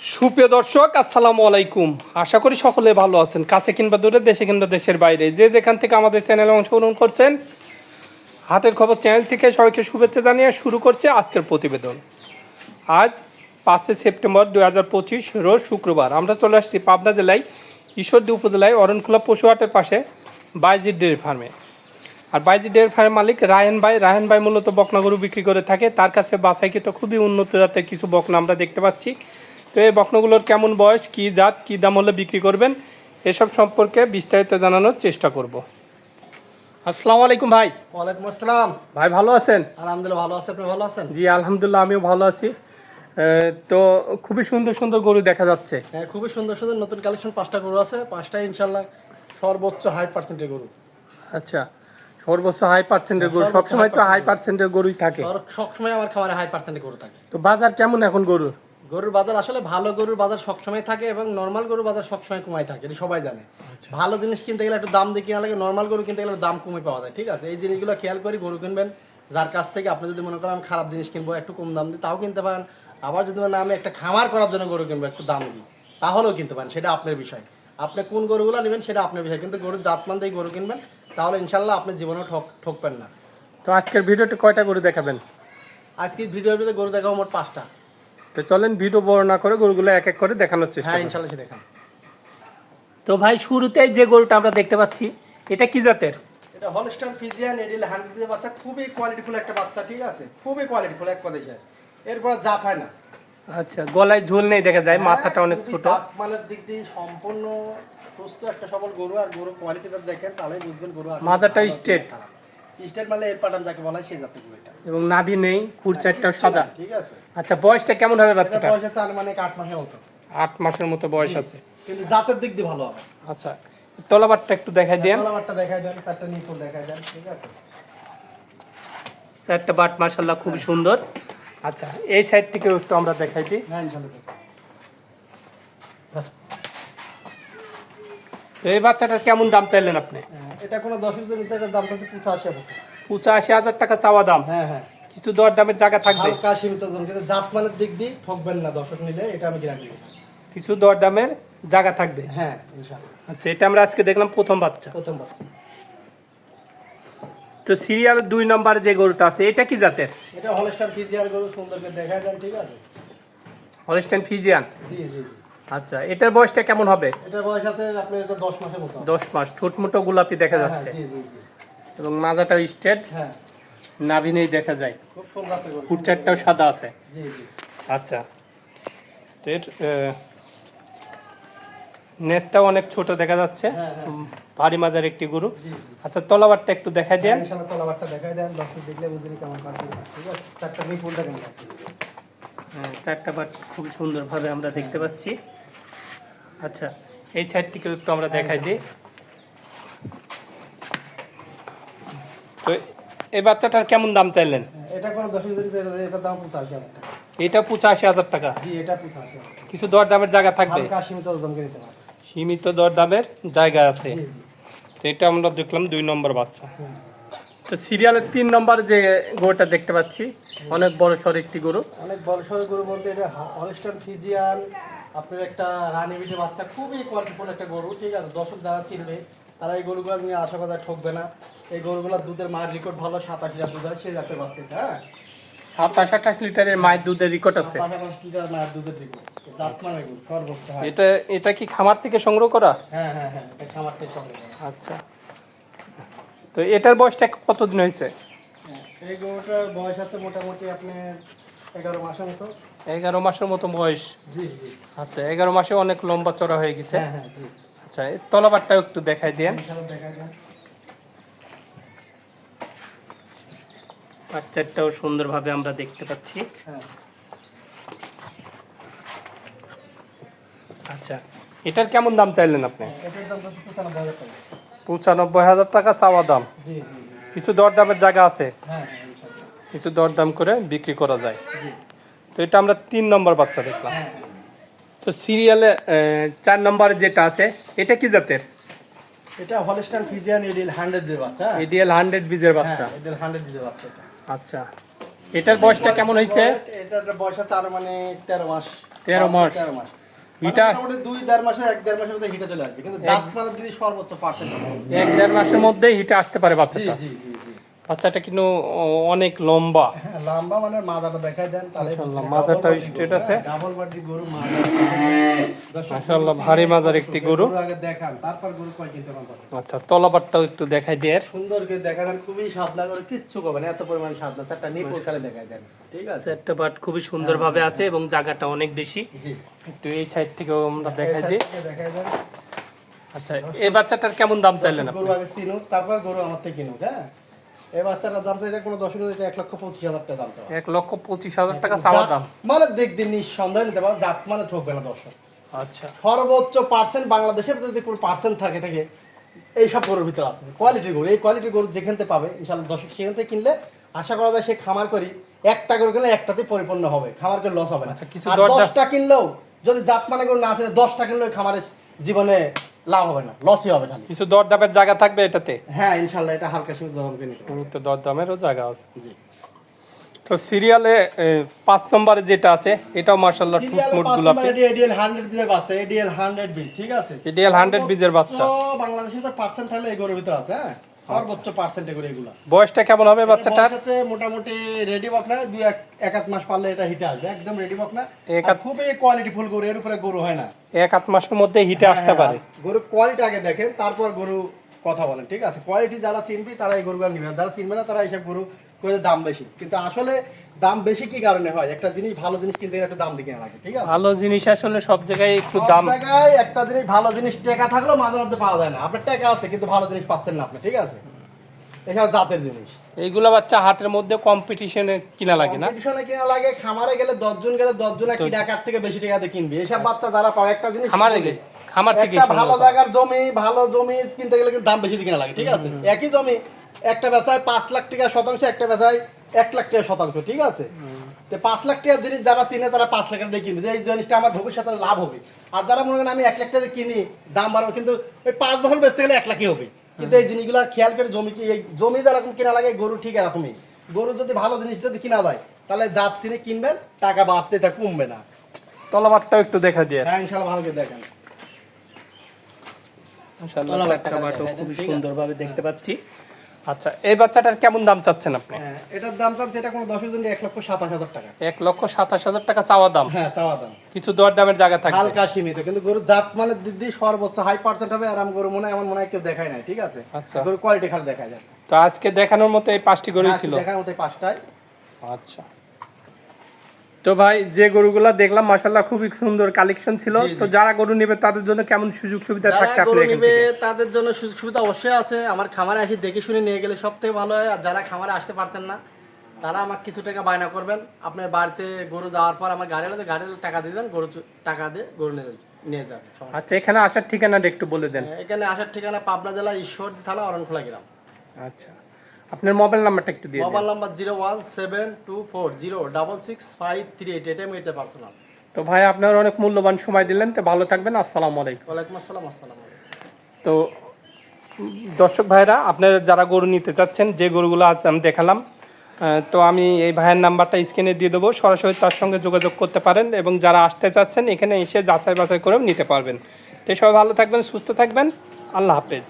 সুপ্রিয় দর্শক, আসসালামু আলাইকুম। আশা করি সকলে ভালো আছেন, কাছে কিংবা দূরে, দেশে কিংবা দেশের বাইরে। যে যেখান থেকে আমাদের চ্যানেলে অংশগ্রহণ করছেন হাতের খবর চ্যানেল থেকে সবাইকে শুভেচ্ছা জানিয়ে শুরু করছে আজকের প্রতিবেদন। আজ পাঁচই সেপ্টেম্বর দু হাজার পঁচিশ, রোজ শুক্রবার। আমরা চলে আসছি পাবনা জেলায়, ঈশ্বরদী উপজেলায় অরণখোলা পশু হাটের পাশে বাইজির ডেয়ারি ফার্মে। আর বাইজি ডেয়ারি ফার্মের মালিক রায়ন ভাই। রায়ন ভাই মূলত বকনা গরু বিক্রি করে থাকে। তার কাছে বাছাইকৃত খুবই উন্নত জাতের কিছু বকনা আমরা দেখতে পাচ্ছি। তো এই বকনাগুলোর কেমন বয়স কি জাত কি দাম হলে বিক্রি করবেন এসব সম্পর্কে বিস্তারিত জানানোর চেষ্টা করব। আসসালামু আলাইকুম ভাই। ওয়ালাইকুম আসসালাম। ভাই ভালো আছেন? আলহামদুলিল্লাহ ভালো আছে। আপনি ভালো আছেন? জি আলহামদুলিল্লাহ আমিও ভালো আছি। তো খুবই সুন্দর সুন্দর গরু দেখা যাচ্ছে। হ্যাঁ খুবই সুন্দর সুন্দর নতুন কালেকশন পাঁচটা গরু আছে। পাঁচটা ইনশাল্লাহ সর্বোচ্চ হাই পার্সেন্টের গরু। আচ্ছা সর্বোচ্চ হাই পার্সেন্টের গরু। হ্যাঁ, সবসময় তো হাই পার্সেন্টের গরুই থাকে। সবসময় আমার খামারে হাই পার্সেন্টের গরু থাকে। তো বাজার কেমন এখন গরু গরুর বাজার আসলে ভালো গরুর বাজার সবসময় থাকে এবং নর্মাল গরুর বাজার সবসময় কমাই থাকে এটা সবাই জানে। ভালো জিনিস কিনতে গেলে একটু দাম দিয়ে কিনা লাগে নর্মাল গরু কিনতে গেলে দাম কমে পাওয়া যায় ঠিক আছে? এই জিনিসগুলো খেয়াল করি গরু কিনবেন যার কাছ থেকে আপনি যদি মনে করেন আমি খারাপ জিনিস কিনবো একটু কম দাম দিয়ে তাও কিনতে পারেন আবার যদি মানে আমি একটা খামার করার জন্য গরু কিনবো একটু দাম দিই তাহলেও কিনতে পারেন সেটা আপনার বিষয়। আপনি কোন গরুগুলো নেবেন সেটা আপনার বিষয় কিন্তু গরুর জাতমান দিয়ে গরু কিনবেন তাহলে ইনশাল্লাহ আপনি জীবনেও ঠক ঠকবেন না। তো আজকের ভিডিওতে কয়টা গরু দেখাবেন? আজকের ভিডিওর ভিতরে গরু দেখাবো মোট পাঁচটা। তো চলেন ভিডিও বর্ণনা করে গরুগুলো এক এক করে দেখানোর চেষ্টা হ্যাঁ সে দেখান। তো ভাই শুরুতেই যে গরুটা আমরা দেখতে পাচ্ছি এটা কি জাতের? এটা হলস্টার ফিজিয়ান এডিল হান্ড্রেড বাচ্চা খুবই কোয়ালিটিফুল একটা বাচ্চা ঠিক আছে? খুবই কোয়ালিটিফুল এক কথায় স্যার এরপর জাত হয় না। আচ্ছা গলায় ঝোল নেই দেখা যায় মাথাটা অনেক ছোট। জাতমানের দিক দিয়ে সম্পূর্ণ সুস্থ একটা সবল গরু আর গরু কোয়ালিটিটা দেখেন তাহলেই বুঝবেন গরু আর মাজাটা straight। স্টেট মানে এর পাটাম যাকে বলা হয় সেই জাতের গরু এটা। এবং নাভি নেই খুর চারটাও সাদা। ঠিক আছে। আচ্ছা বয়সটা কেমন হবে বাচ্চাটা বয়স আনুমানিক আট মাসের মতো। আট মাসের মতো বয়স আছে। কিন্তু জাতের দিক দিয়ে ভালো হবে। আচ্ছা তলাবারটা একটু দেখাই দেন। কলাবারটা দেখাই দেন চারটা নিপুল দেখাই দেন ঠিক আছে। চারটা বাট খুব সুন্দর। আচ্ছা এই সাইড থেকেও একটু আমরা দেখাই দিই। হ্যাঁ এই বাচ্চাটার কেমন দাম চাইলেন আপনি? হ্যাঁ, এটা কোনো দশ হাজার নিতে এটার দাম পঁচাশি হাজার টাকা। পঁচাশি হাজার টাকা চাওয়া দাম? হ্যাঁ হ্যাঁ। কিছু দর দামের জায়গা থাকবে? হালকা সীমিত দাম কিন্তু জাতমানের দিক দিয়ে ঠকবেন না দর্শক নিলে এটা আমি গ্যারান্টি কিছু দর দামের জায়গা থাকবে? হ্যাঁ ইনশাআল্লাহ। আচ্ছা এটা আমরা আজকে দেখলাম প্রথম বাচ্চা। প্রথম বাচ্চা। তো সিরিয়াল দুই নম্বরে যে গরুটা আছে এটা কি জাতের? এটা হলস্টার ফিজিয়ার গরু সুন্দর করে দেখা দেন ঠিক আছে? Holstein Friesian? জি জি। আচ্ছা এটার বয়সটা কেমন হবে? এটার বয়স আছে আপনার এটা দশ মাসের মতো। দশ মাস ছোট মোটো গোলাপি দেখা হ্যাঁ, যাচ্ছে। জি জি জি। এবং মাজাটা স্ট্রেট হ্যাঁ। নাভি নেই দেখা যায়। খুব সুন্দর আছে গরু সাদা আছে। জি জি। আচ্ছা। এর আহ, নেটটাও অনেক ছোট দেখা যাচ্ছে। হ্যাঁ, হ্যাঁ। ভারী মাজার একটি গরু। আচ্ছা তলাবারটা একটু দেখাই দেন। ইনশাআল্লাহ তলাবারটা দেখাই দেন। দর্শক দেখলে বুঝবেন কেমন ঠিক আছে চারটা দেখেন হ্যাঁ, চারটা বাট খুব সুন্দরভাবে আমরা দেখতে পাচ্ছি। আচ্ছা এই সাইডটিকেও একটু আমরা দেখাই দিই। তো এই বাচ্চাটার কেমন দাম চাইলেন? এটা কোনো দশ এটার দাম পঁচাশি হাজার টাকা। এটা পঁচাশি হাজার টাকা? জি এটা পঁচাশি। কিছু দর দামের জায়গা থাকবে? সীমিত দামকে নিতে পারবে। সীমিত দর দামের জায়গা আছে। তো এটা আমরা দেখলাম দুই নম্বর বাচ্চা। তো সিরিয়ালের তিন নম্বর যে গরুটা দেখতে পাচ্ছি অনেক বড় সর একটি গরু। অনেক বড় সর গরু বলতে এটা হলস্টার ফিজিয়ান আপনার একটা রানী বিটে বাচ্চা খুবই কোয়ালিটিফুল একটা গরু ঠিক আছে? দর্শক যারা চিনবে তারা এই গরুগুলো নিয়ে আশা কথা ঠকবে না। এই গরুগুলোর দুধের মায়ের রেকর্ড ভালো সাতাশ লিটার দুধ হয় সেই জাতের বাচ্চা হ্যাঁ? সাতাশ আঠাশ লিটারের মায়ের দুধের রেকর্ড আছে। লিটার মায়ের দুধের রেকর্ড হয়। এটা এটা কি খামার থেকে সংগ্রহ করা? হ্যাঁ হ্যাঁ হ্যাঁ এটা খামার থেকে সঙ্গে আচ্ছা। তো এটার বয়সটা কতদিন হয়েছে? এই গরুটার বয়স আছে মোটামুটি আপনি এগারো মাসের মতো। এগারো মাসের মতো বয়স। আচ্ছা এগারো মাসে অনেক লম্বা চড়া হয়ে গেছে। হ্যাঁ হ্যাঁ আচ্ছা এই তলাবারটাও একটু দেখাই দেন। বাচ্চাটাও সুন্দরভাবে আমরা দেখতে পাচ্ছি। হ্যাঁ। আচ্ছা এটার কেমন দাম চাইলেন আপনি? পঁচানব্বই হাজার টাকা। চাওয়া দাম। কিছু দর দামের জায়গা আছে? কিছু দর দাম করে বিক্রি করা যায়। তো এটা আমরা তিন নম্বর বাচ্চা দেখলাম। তো সিরিয়ালে চার নম্বরে যেটা আছে এটা কি জাতের? এটা হলস্টাইন ফিজিয়ান এডিল হান্ড্রেড দিয়ে বাচ্চা। এডিএল হান্ড্রেড বীজের বাচ্চা। এডিল হান্ড্রেড দিয়ে বাচ্চা আচ্ছা। এটার বয়সটা কেমন হয়েছে? এটার বয়স আছে আরও মানে তেরো মাস। 13 মাস। তেরো মাস হিটা- হিটা দুই দেড় মাসে এক দেড় মাসের মধ্যে হিটে চলে আসবে। কিন্তু জাত মানে দিদি সর্বোচ্চ পার্সেন্ট এক দেড় মাসের মধ্যে হিটে আসতে পারে বাচ্চাটা। জি জি জি। বাচ্চাটা কিন্তু অনেক লম্বা। হ্যাঁ, লম্বা মানে মাজাটা দেখাই দেন মাশাআল্লাহ, মাজাটা straight আছে। ডাবল বডি গরু মাজা মাশাআল্লাহ, ভারী মাজার একটি গরু। আগে দেখান তারপর গরু কয় কিনতে পারবেন আচ্ছা তলাবারটাও একটু দেখাই দিয়ে সুন্দর করে দেন খুবই সাবধান করে কিচ্ছু করবেন এত পরিমাণ সাবধান। চারটা খালে দেখাই দেন ঠিক আছে? একটা বাট খুবই সুন্দরভাবে আছে এবং জায়গাটা অনেক বেশি। জি একটু এই সাইড থেকেও আমরা দেখাই দিই। দেখাই দেন। আচ্ছা এই বাচ্চাটার কেমন দাম চাইলেন আপনি? গরু আগে চিনুক তারপর গরু আমার থেকে কিনুক হ্যাঁ? এই বাচ্চাটার দাম তো কোনো দশ এটা এক লক্ষ পঁচিশ হাজার টাকা দাম এক লক্ষ পঁচিশ হাজার টাকা চাওয়া দাম। মানে দেখ নিঃসন্দেহে নিতে পারো জাত মানে ঠকবে না দর্শক। আচ্ছা। সর্বোচ্চ পার্সেন্ট বাংলাদেশের যদি কোনো পার্সেন্ট থাকে থাকে এইসব গরুর ভিতরে আছে। কোয়ালিটির গরু এই কোয়ালিটির গরু যেখান থেকে পাবে ইনশাল্লাহ দর্শক সেখান থেকে কিনলে আশা করা যায় সে খামার করি একটা গরু কিনলে একটাতে পরিপূর্ণ হবে খামার করে লস হবে না। আচ্ছা, আর দশটা কিনলেও যদি জাত মানে গরু না আছে দশটা কিনলেও খামারের জীবনে লাভ হবে না লসই হবে খালি। কিছু দরদামের জায়গা থাকবে এটাতে? হ্যাঁ ইনশাল্লাহ এটা হালকা সীমিত দামকে নিতে তো দরদামেরও জায়গা আছে। জি। তো সিরিয়ালে পাঁচ নম্বরে যেটা আছে এটাও মার্শাল্লাহ ঠুট সিরিয়ালে মুট পাঁচ গুলাপি। এডিএল হান্ড্রেড বীজের বাচ্চা এডিএল হান্ড্রেড বীজ ঠিক আছে? এডিএল 100 বীজের বাচ্চা। বাংলাদেশে তো পার্সেন্ট থাকলে এই গরুর ভিতরে আছে হ্যাঁ? সর্বোচ্চ পার্সেন্টে করে এগুলো। বয়সটা কেমন হবে বাচ্চাটার? হচ্ছে মোটামুটি রেডি বক না দুই এক এক মাস পারলে এটা হিটে আসবে। একদম রেডি বক না খুবই কোয়ালিটি ফুল গরু এর উপরে গরু হয় না। এক আধ মাসের মধ্যে হিটে আসতে হ্যাঁ, পারে। হ্যাঁ, গরু কোয়ালিটি আগে দেখেন তারপর গরু কথা বলেন ঠিক আছে? কোয়ালিটি যারা চিনবি তারা এই গরুগুলো নিবে। যারা চিনবে না তারা এইসব গরু করে দাম বেশি। কিন্তু আসলে দাম বেশি কি কারণে হয়? একটা জিনিস ভালো জিনিস কিনতে গেলে একটু দাম দিকে লাগে ঠিক আছে? ভালো জিনিস আসলে সব জায়গায় একটু দাম। জায়গায় একটা জিনিস ভালো জিনিস টাকা থাকলেও মাঝে মধ্যে পাওয়া যায় না। আপনার টাকা আছে কিন্তু ভালো জিনিস পাচ্ছেন না আপনি ঠিক আছে? এসব জাতের জিনিস। এইগুলা বাচ্চা হাটের মধ্যে কম্পিটিশনে কিনা লাগে না? কম্পিটিশনে কিনা লাগে খামারে গেলে দশজন গেলে দশজন একই টাকার থেকে বেশি টাকাতে কিনবে। এসব বাচ্চা যারা পাবে একটা জিনিস খামারে কিনবে। গে- খামার থেকে একটা ভালো জায়গার জমি ভালো জমি কিনতে গেলে কিন্তু দাম বেশি কিনা লাগে ঠিক আছে? একই জমি একটা বেচায় পাঁচ লাখ টাকা শতাংশ একটা বেচায় এক লাখ টাকা শতাংশ ঠিক আছে? তো পাঁচ লাখ টাকার জিনিস যারা চিনে তারা পাঁচ লাখ টাকা কিনবে। যে এই জিনিসটা আমার ভবিষ্যতে লাভ হবে। আর যারা মনে করেন আমি এক লাখ টাকা কিনি দাম বাড়বে কিন্তু ওই পাঁচ বছর বেচতে গেলে এক লাখই হবে। কিন্তু এই জিনিসগুলো খেয়াল করে জমি কি এই জমি যেরকম কিনা লাগে গরু ঠিক এরকমই। গরু যদি ভালো জিনিস যদি কিনা যায় তাহলে জাত তিনি কিনবেন টাকা বাড়তে তা কমবে না। তলাবারটাও একটু দেখা দিয়ে। হ্যাঁ ইনশাল্লাহ ভালো করে দেখেন। যায়, খুবই সুন্দরভাবে দেখতে পাচ্ছি। আচ্ছা এই বাচ্চাটার কেমন দাম চাচ্ছেন আপনি? হ্যাঁ এটার দাম চাচ্ছে এটা কোনো দশের জন্য এক লক্ষ সাতাশ হাজার টাকা। এক লক্ষ সাতাশ হাজার টাকা চাওয়া দাম? হ্যাঁ চাওয়া দাম। কিছু দর দামের জায়গা থাকে হালকা সীমিত কিন্তু গরুর জাত মানে দিদি সর্বোচ্চ হাই পার্সেন্ট হবে আর আমি গরু মনে হয় আমার মনে হয় কেউ দেখায় নাই ঠিক আছে? আচ্ছা। গরু কোয়ালিটি খালি দেখা যায় তো আজকে দেখানোর মতো এই পাঁচটি গরু ছিল? দেখানোর মতো পাঁচটায় আচ্ছা। তো ভাই যে গরুগুলা দেখলাম মাশাল্লাহ খুবই সুন্দর কালেকশন ছিল। তো যারা গরু নেবে তাদের জন্য কেমন সুযোগ সুবিধা থাকছে গরু আপনার এখান থেকে? তাদের জন্য সুযোগ সুবিধা অবশ্যই আছে। আমার খামারে আসি দেখে শুনে নিয়ে গেলে সব থেকে ভালো হয়। আর যারা খামারে আসতে পারছেন না তারা আমাকে কিছু টাকা বায়না করবেন। আপনার বাড়িতে গরু যাওয়ার পর আমার গাড়ি হলে গাড়ি টাকা দিবেন গরু টাকা দিয়ে গরু নিয়ে নিয়ে যাবে আচ্ছা এখানে আসার ঠিকানাটা একটু বলে দেন। এখানে আসার ঠিকানা পাবনা জেলা ঈশ্বর থানা অরণখোলা গ্রাম। আচ্ছা। আপনার মোবাইল নাম্বারটা একটু দিয়ে দিন। Mobile number zero one seven two four zero double six five three eight এটা আমি এটা পার্সোনাল তো ভাই আপনার অনেক মূল্যবান সময় দিলেন তো ভালো থাকবেন আসসালামু আলাইকুম। ওয়ালাইকুম আসসালাম আসসালাম তো দর্শক ভাইরা আপনারা যারা গরু নিতে চাচ্ছেন যে গরুগুলো আজ আমি দেখালাম তো আমি এই ভাইয়ের নাম্বারটা স্ক্রিনে দিয়ে দেবো। সরাসরি তার সঙ্গে যোগাযোগ করতে পারেন এবং যারা আসতে চাচ্ছেন এখানে এসে যাচাই বাছাই করেও নিতে পারবেন। তো সবাই ভালো থাকবেন সুস্থ থাকবেন। আল্লাহ হাফেজ।